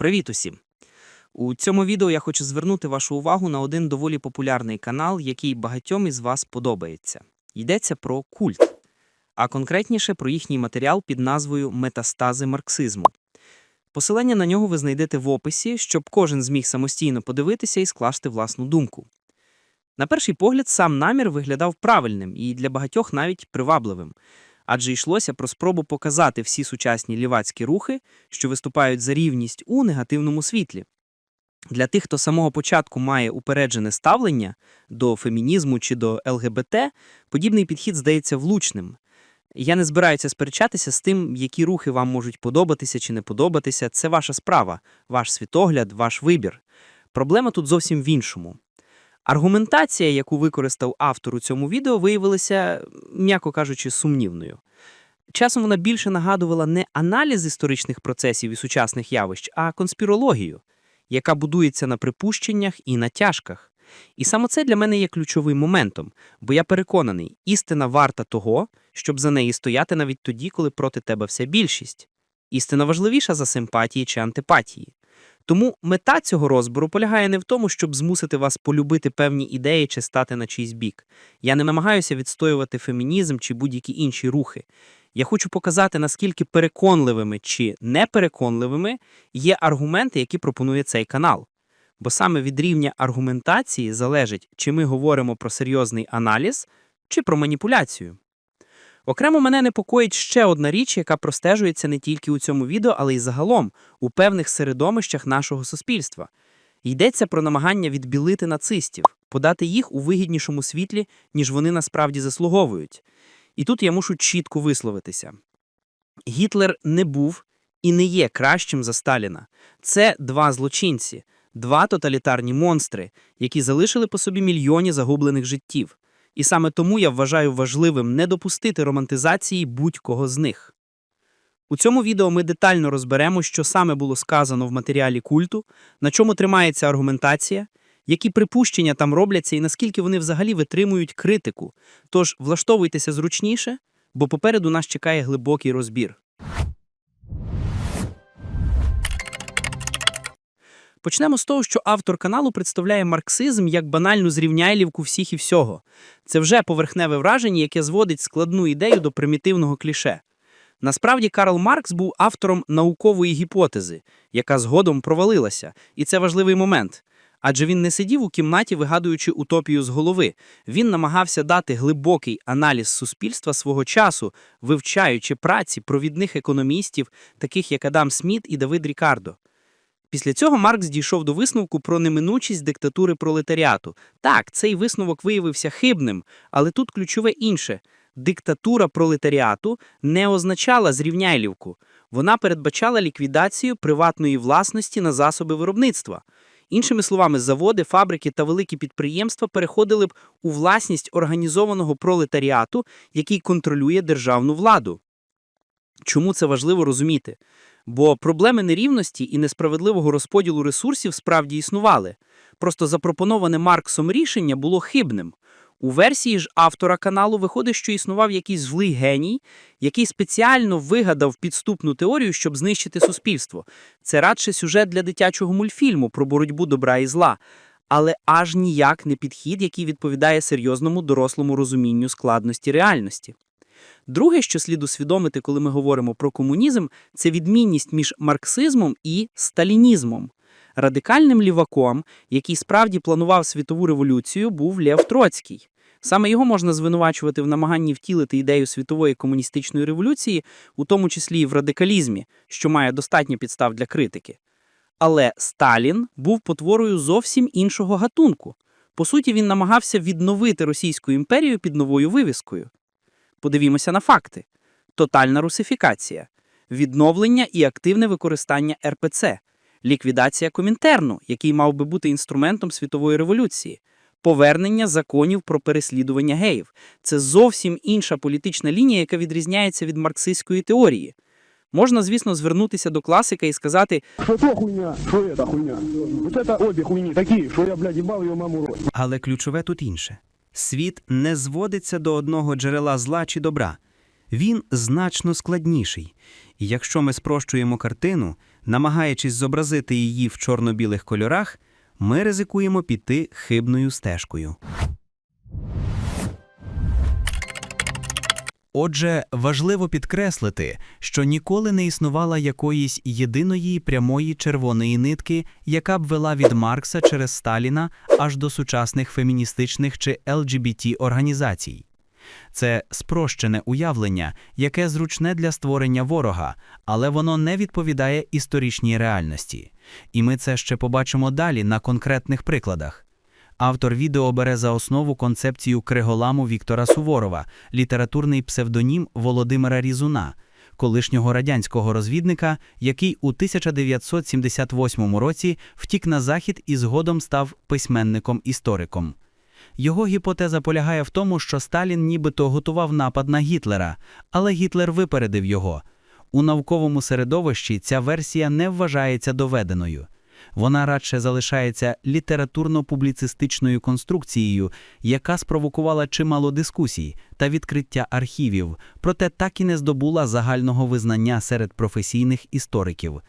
Привіт усім! У цьому відео я хочу звернути вашу увагу на один доволі популярний канал, який багатьом із вас подобається. Йдеться про культ, а конкретніше про їхній матеріал під назвою Метастази марксизму. Посилання на нього ви знайдете в описі, щоб кожен зміг самостійно подивитися і скласти власну думку. На перший погляд, сам намір виглядав правильним і для багатьох навіть привабливим, адже йшлося про спробу показати всі сучасні лівацькі рухи, що виступають за рівність у негативному світлі. Для тих, хто з самого початку має упереджене ставлення до фемінізму чи до ЛГБТ, подібний підхід здається влучним. Я не збираюся сперечатися з тим, які рухи вам можуть подобатися чи не подобатися. Це ваша справа, ваш світогляд, ваш вибір. Проблема тут зовсім в іншому. Аргументація, яку використав автор у цьому відео, виявилася, м'яко кажучи, сумнівною. Часом вона більше нагадувала не аналіз історичних процесів і сучасних явищ, а конспірологію, яка будується на припущеннях і натяжках. І саме це для мене є ключовим моментом, бо я переконаний, істина варта того, щоб за неї стояти навіть тоді, коли проти тебе вся більшість. Істина важливіша за симпатії чи антипатії. Тому мета цього розбору полягає не в тому, щоб змусити вас полюбити певні ідеї чи стати на чийсь бік. Я не намагаюся відстоювати фемінізм чи будь-які інші рухи. Я хочу показати, наскільки переконливими чи непереконливими є аргументи, які пропонує цей канал. Бо саме від рівня аргументації залежить, чи ми говоримо про серйозний аналіз, чи про маніпуляцію. Окремо мене непокоїть ще одна річ, яка простежується не тільки у цьому відео, але й загалом у певних середовищах нашого суспільства. Йдеться про намагання відбілити нацистів, подати їх у вигіднішому світлі, ніж вони насправді заслуговують. І тут я мушу чітко висловитися. Гітлер не був і не є кращим за Сталіна. Це два злочинці, два тоталітарні монстри, які залишили по собі мільйони загублених життів. І саме тому я вважаю важливим не допустити романтизації будь-кого з них. У цьому відео ми детально розберемо, що саме було сказано в матеріалі культу, на чому тримається аргументація, які припущення там робляться і наскільки вони взагалі витримують критику. Тож влаштовуйтеся зручніше, бо попереду нас чекає глибокий розбір. Почнемо з того, що автор каналу представляє марксизм як банальну зрівняйлівку всіх і всього. Це вже поверхневе враження, яке зводить складну ідею до примітивного кліше. Насправді Карл Маркс був автором наукової гіпотези, яка згодом провалилася, і це важливий момент. Адже він не сидів у кімнаті, вигадуючи утопію з голови. Він намагався дати глибокий аналіз суспільства свого часу, вивчаючи праці провідних економістів, таких як Адам Сміт і Давид Рікардо. Після цього Маркс дійшов до висновку про неминучість диктатури пролетаріату. Так, цей висновок виявився хибним, але тут ключове інше. Диктатура пролетаріату не означала зрівняйлівку. Вона передбачала ліквідацію приватної власності на засоби виробництва. Іншими словами, заводи, фабрики та великі підприємства переходили б у власність організованого пролетаріату, який контролює державну владу. Чому це важливо розуміти? Бо проблеми нерівності і несправедливого розподілу ресурсів справді існували. Просто запропоноване Марксом рішення було хибним. У версії ж автора каналу виходить, що існував якийсь злий геній, який спеціально вигадав підступну теорію, щоб знищити суспільство. Це радше сюжет для дитячого мультфільму про боротьбу добра і зла, але аж ніяк не підхід, який відповідає серйозному дорослому розумінню складності реальності. Друге, що слід усвідомити, коли ми говоримо про комунізм, це відмінність між марксизмом і сталінізмом. Радикальним ліваком, який справді планував світову революцію, був Лев Троцький. Саме його можна звинувачувати в намаганні втілити ідею світової комуністичної революції, у тому числі і в радикалізмі, що має достатньо підстав для критики. Але Сталін був потворою зовсім іншого гатунку. По суті, він намагався відновити Російську імперію під новою вивіскою. Подивімося на факти: тотальна русифікація, відновлення і активне використання РПЦ, ліквідація Комінтерну, який мав би бути інструментом світової революції, повернення законів про переслідування геїв. Це зовсім інша політична лінія, яка відрізняється від марксистської теорії. Можна, звісно, звернутися до класика і сказати, Что то хуйня, что это хуйня. Вот это обе хуйни такие, что я, блядь, ебал ее маму рот. Але ключове тут інше: світ не зводиться до одного джерела зла чи добра. Він значно складніший. І якщо ми спрощуємо картину, Намагаючись зобразити її в чорно-білих кольорах, ми ризикуємо піти хибною стежкою. Отже, важливо підкреслити, що ніколи не існувала якоїсь єдиної прямої червоної нитки, яка б вела від Маркса через Сталіна аж до сучасних феміністичних чи LGBT-організацій. Це спрощене уявлення, яке зручне для створення ворога, але воно не відповідає історичній реальності. І ми це ще побачимо далі на конкретних прикладах. Автор відео бере за основу концепцію криголаму Віктора Суворова, літературний псевдонім Володимира Різуна, колишнього радянського розвідника, який у 1978 році втік на захід і згодом став письменником-істориком. Його гіпотеза полягає в тому, що Сталін нібито готував напад на Гітлера, але Гітлер випередив його. У науковому середовищі ця версія не вважається доведеною. Вона радше залишається літературно-публіцистичною конструкцією, яка спровокувала чимало дискусій та відкриття архівів, проте так і не здобула загального визнання серед професійних істориків.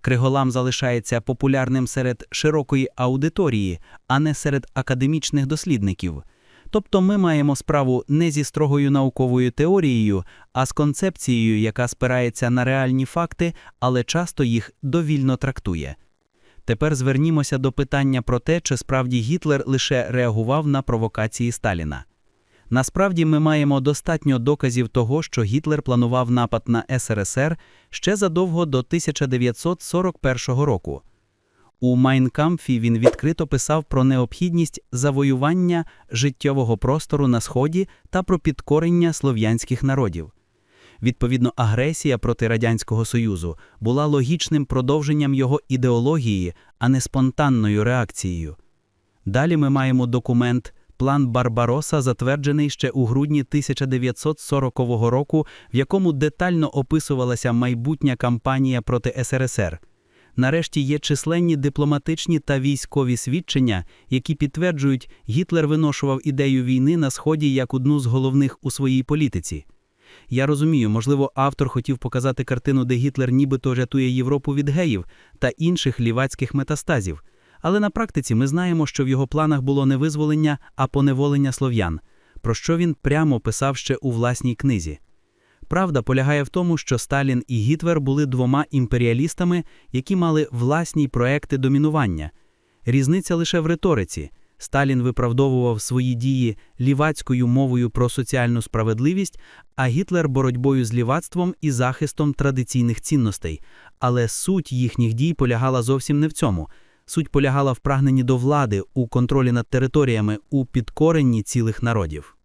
Криголам залишається популярним серед широкої аудиторії, а не серед академічних дослідників. Тобто ми маємо справу не зі строгою науковою теорією, а з концепцією, яка спирається на реальні факти, але часто їх довільно трактує. Тепер звернімося до питання про те, чи справді Гітлер лише реагував на провокації Сталіна. Насправді ми маємо достатньо доказів того, що Гітлер планував напад на СРСР ще задовго до 1941 року. У Майнкамфі він відкрито писав про необхідність завоювання життєвого простору на Сході та про підкорення слов'янських народів. Відповідно, агресія проти Радянського Союзу була логічним продовженням його ідеології, а не спонтанною реакцією. Далі ми маємо документ План Барбароса, затверджений ще у грудні 1940 року, в якому детально описувалася майбутня кампанія проти СРСР. Нарешті є численні дипломатичні та військові свідчення, які підтверджують, Гітлер виношував ідею війни на Сході як одну з головних у своїй політиці. Я розумію, можливо, автор хотів показати картину, де Гітлер нібито рятує Європу від геїв та інших лівацьких метастазів. Але на практиці ми знаємо, що в його планах було не визволення, а поневолення слов'ян, про що він прямо писав ще у власній книзі. Правда полягає в тому, що Сталін і Гітлер були двома імперіалістами, які мали власні проекти домінування. Різниця лише в риториці. Сталін виправдовував свої дії лівацькою мовою про соціальну справедливість, а Гітлер боротьбою з лівацтвом і захистом традиційних цінностей. Але суть їхніх дій полягала зовсім не в цьому. Суть полягала в прагненні до влади, у контролі над територіями, у підкоренні цілих народів.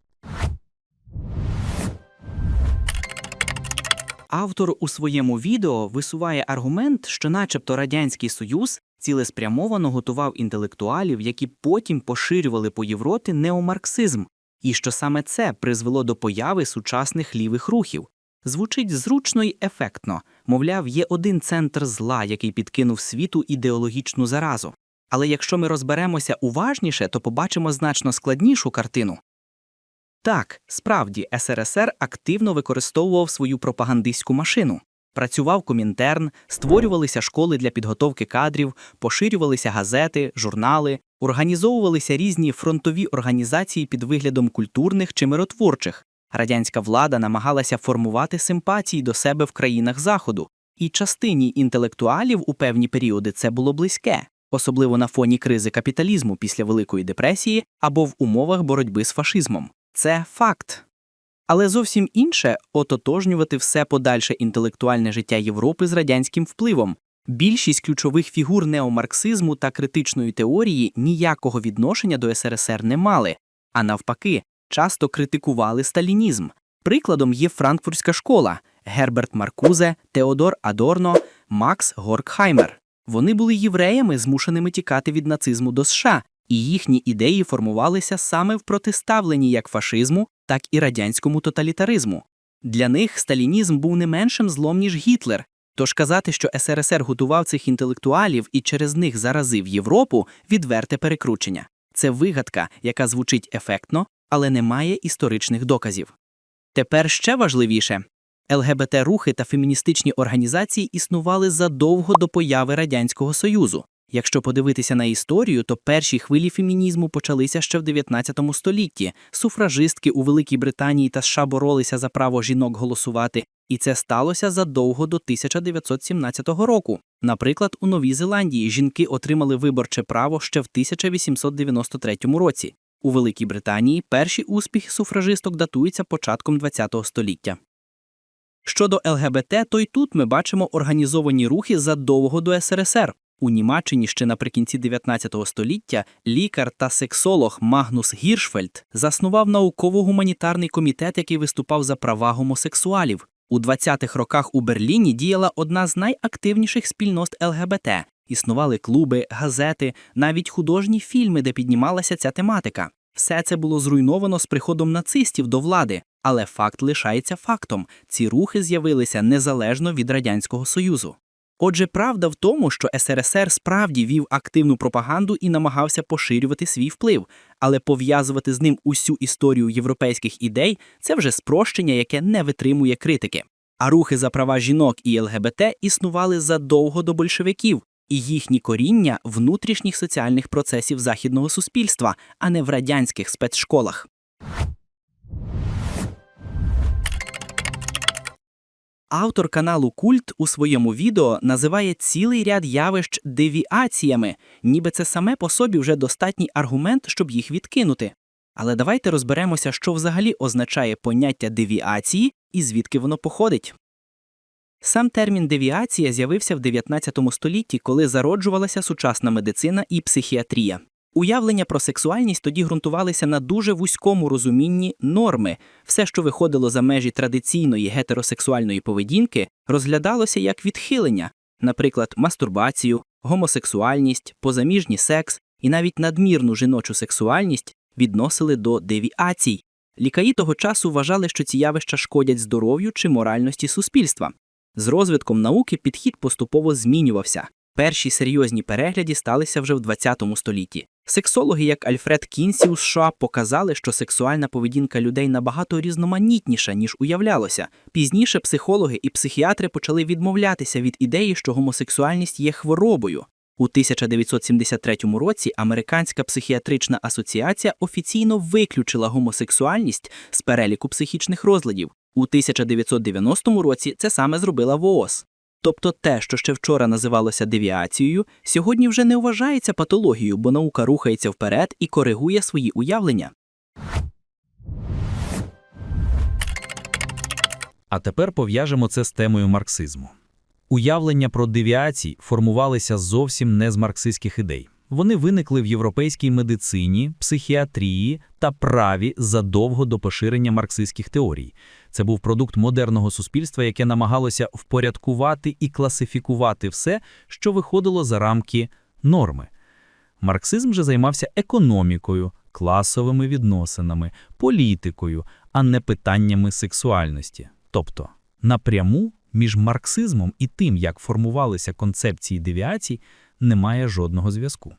Автор у своєму відео висуває аргумент, що начебто Радянський Союз цілеспрямовано готував інтелектуалів, які потім поширювали по Європі неомарксизм, і що саме це призвело до появи сучасних лівих рухів. Звучить зручно й ефектно, мовляв, є один центр зла, який підкинув світу ідеологічну заразу. Але якщо ми розберемося уважніше, то побачимо значно складнішу картину. Так, справді, СРСР активно використовував свою пропагандистську машину. Працював Комінтерн, створювалися школи для підготовки кадрів, поширювалися газети, журнали, організовувалися різні фронтові організації під виглядом культурних чи миротворчих. Радянська влада намагалася формувати симпатії до себе в країнах Заходу, і частині інтелектуалів у певні періоди це було близьке, особливо на фоні кризи капіталізму після Великої депресії або в умовах боротьби з фашизмом. Це факт. Але зовсім інше ототожнювати все подальше інтелектуальне життя Європи з радянським впливом. Більшість ключових фігур неомарксизму та критичної теорії ніякого відношення до СРСР не мали, а навпаки, часто критикували сталінізм. Прикладом є Франкфуртська школа Герберт Маркузе, Теодор Адорно, Макс Горкхаймер. Вони були євреями, змушеними тікати від нацизму до США, і їхні ідеї формувалися саме в протиставленні як фашизму, так і радянському тоталітаризму. Для них сталінізм був не меншим злом, ніж Гітлер. Тож казати, що СРСР готував цих інтелектуалів і через них заразив Європу відверте перекручення. Це вигадка, яка звучить ефектно, але не має історичних доказів. Тепер ще важливіше ЛГБТ-рухи та феміністичні організації існували задовго до появи Радянського Союзу. Якщо подивитися на історію, то перші хвилі фемінізму почалися ще в 19 столітті. Суфражистки у Великій Британії та США боролися за право жінок голосувати, і це сталося задовго до 1917 року. Наприклад, у Новій Зеландії жінки отримали виборче право ще в 1893 році. У Великій Британії перші успіхи суфражисток датуються початком ХХ століття. Щодо ЛГБТ, то й тут ми бачимо організовані рухи задовго до СРСР. У Німеччині ще наприкінці 19 століття лікар та сексолог Магнус Гіршфельд заснував науково-гуманітарний комітет, який виступав за права гомосексуалів. У 20-х роках у Берліні діяла одна з найактивніших спільнот ЛГБТ. Існували клуби, газети, навіть художні фільми, де піднімалася ця тематика. Все це було зруйновано з приходом нацистів до влади, але факт лишається фактом: ці рухи з'явилися незалежно від Радянського Союзу. Отже, правда в тому, що СРСР справді вів активну пропаганду і намагався поширювати свій вплив, але пов'язувати з ним усю історію європейських ідей це вже спрощення, яке не витримує критики. А рухи за права жінок і ЛГБТ існували задовго до большевиків, і їхні коріння внутрішніх соціальних процесів західного суспільства, а не в радянських спецшколах. Автор каналу Культ у своєму відео називає цілий ряд явищ девіаціями, ніби це саме по собі вже достатній аргумент, щоб їх відкинути. Але давайте розберемося, що взагалі означає поняття девіації і звідки воно походить. Сам термін девіація з'явився в 19 столітті, коли зароджувалася сучасна медицина і психіатрія. Уявлення про сексуальність тоді ґрунтувалися на дуже вузькому розумінні норми. Все, що виходило за межі традиційної гетеросексуальної поведінки, розглядалося як відхилення, наприклад, мастурбацію, гомосексуальність, позаміжній секс і навіть надмірну жіночу сексуальність відносили до девіацій. Лікарі того часу вважали, що ці явища шкодять здоров'ю чи моральності суспільства. З розвитком науки підхід поступово змінювався. Перші серйозні перегляді сталися вже в 20 столітті. Сексологи, як Альфред Кінсі у США, показали, що сексуальна поведінка людей набагато різноманітніша, ніж уявлялося. Пізніше психологи і психіатри почали відмовлятися від ідеї, що гомосексуальність є хворобою. У 1973 році Американська психіатрична асоціація офіційно виключила гомосексуальність з переліку психічних розладів. У 1990 році це саме зробила ВООЗ. Тобто те, що ще вчора називалося девіацією, сьогодні вже не вважається патологією, бо наука рухається вперед і коригує свої уявлення. А тепер пов'яжемо це з темою марксизму. Уявлення про девіації формувалися зовсім не з марксистських ідей. Вони виникли в європейській медицині, психіатрії та праві задовго до поширення марксистських теорій. Це був продукт модерного суспільства, яке намагалося впорядкувати і класифікувати все, що виходило за рамки норми. Марксизм же займався економікою, класовими відносинами, політикою, а не питаннями сексуальності. Тобто, напряму між марксизмом і тим, як формувалися концепції девіацій, немає жодного зв'язку.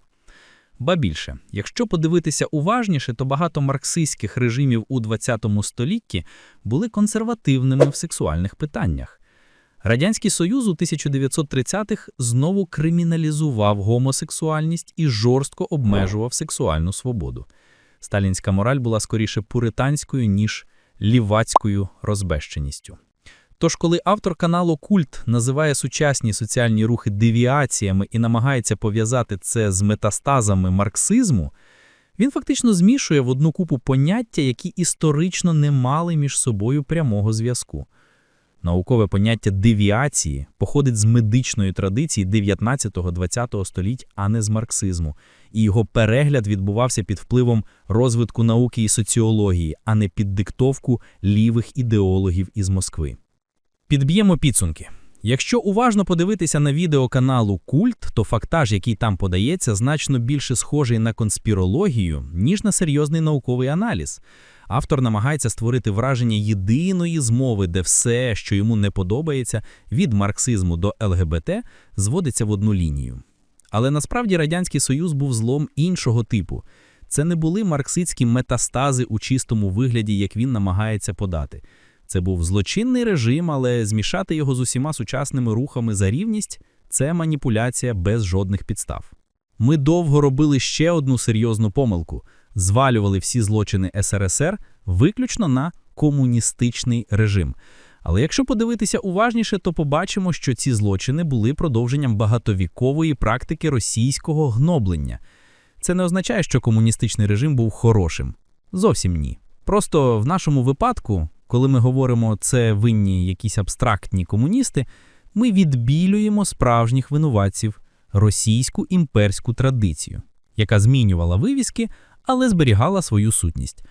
Ба більше, якщо подивитися уважніше, то багато марксистських режимів у ХХ столітті були консервативними в сексуальних питаннях. Радянський Союз у 1930-х знову криміналізував гомосексуальність і жорстко обмежував сексуальну свободу. Сталінська мораль була скоріше пуританською, ніж лівацькою розбещеністю. Тож, коли автор каналу Культ називає сучасні соціальні рухи девіаціями і намагається пов'язати це з метастазами марксизму, він фактично змішує в одну купу поняття, які історично не мали між собою прямого зв'язку. Наукове поняття девіації походить з медичної традиції 19-20 століть, а не з марксизму, і його перегляд відбувався під впливом розвитку науки і соціології, а не під диктовку лівих ідеологів із Москви. Підб'ємо підсумки. Якщо уважно подивитися на відео каналу Культ, то фактаж, який там подається, значно більше схожий на конспірологію, ніж на серйозний науковий аналіз. Автор намагається створити враження єдиної змови, де все, що йому не подобається, від марксизму до ЛГБТ, зводиться в одну лінію. Але насправді Радянський Союз був злом іншого типу. Це не були марксистські метастази у чистому вигляді, як він намагається подати. Це був злочинний режим, але змішати його з усіма сучасними рухами за рівність це маніпуляція без жодних підстав. Ми довго робили ще одну серйозну помилку: звалювали всі злочини СРСР виключно на комуністичний режим. Але якщо подивитися уважніше, то побачимо, що ці злочини були продовженням багатовікової практики російського гноблення. Це не означає, що комуністичний режим був хорошим. Зовсім ні. Просто в нашому випадку, коли ми говоримо це винні якісь абстрактні комуністи, ми відбілюємо справжніх винуватців російську імперську традицію, яка змінювала вивіски, але зберігала свою сутність.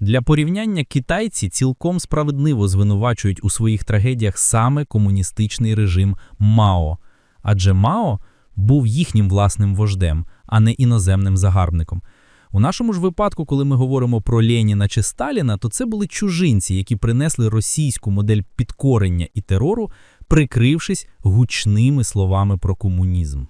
Для порівняння китайці цілком справедливо звинувачують у своїх трагедіях саме комуністичний режим Мао, адже Мао був їхнім власним вождем, а не іноземним загарбником. У нашому ж випадку, коли ми говоримо про Леніна чи Сталіна, то це були чужинці, які принесли російську модель підкорення і терору, прикрившись гучними словами про комунізм.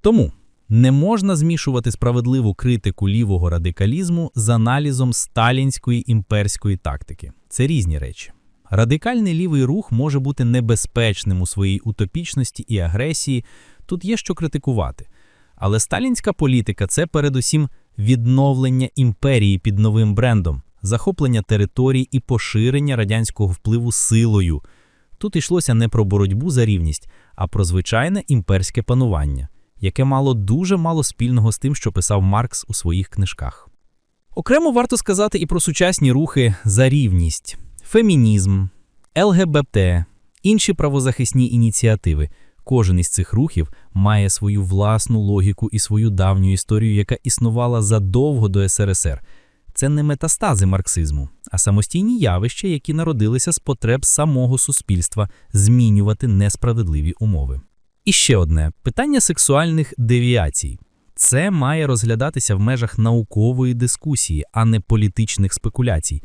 Тому не можна змішувати справедливу критику лівого радикалізму з аналізом сталінської імперської тактики. Це різні речі. Радикальний лівий рух може бути небезпечним у своїй утопічності і агресії, тут є що критикувати. Але сталінська політика це передусім відновлення імперії під новим брендом, захоплення територій і поширення радянського впливу силою. Тут йшлося не про боротьбу за рівність, а про звичайне імперське панування, яке мало дуже мало спільного з тим, що писав Маркс у своїх книжках. Окремо варто сказати і про сучасні рухи за рівність, фемінізм, ЛГБТ, інші правозахисні ініціативи. Кожен із цих рухів має свою власну логіку і свою давню історію, яка існувала задовго до СРСР. Це не метастази марксизму, а самостійні явища, які народилися з потреб самого суспільства змінювати несправедливі умови. І ще одне питання сексуальних девіацій. Це має розглядатися в межах наукової дискусії, а не політичних спекуляцій.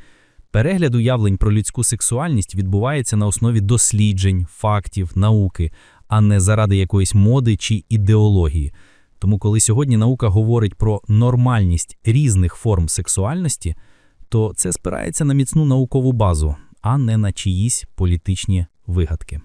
Перегляд уявлень про людську сексуальність відбувається на основі досліджень, фактів, науки, а не заради якоїсь моди чи ідеології. Тому, коли сьогодні наука говорить про нормальність різних форм сексуальності, то це спирається на міцну наукову базу, а не на чиїсь політичні вигадки.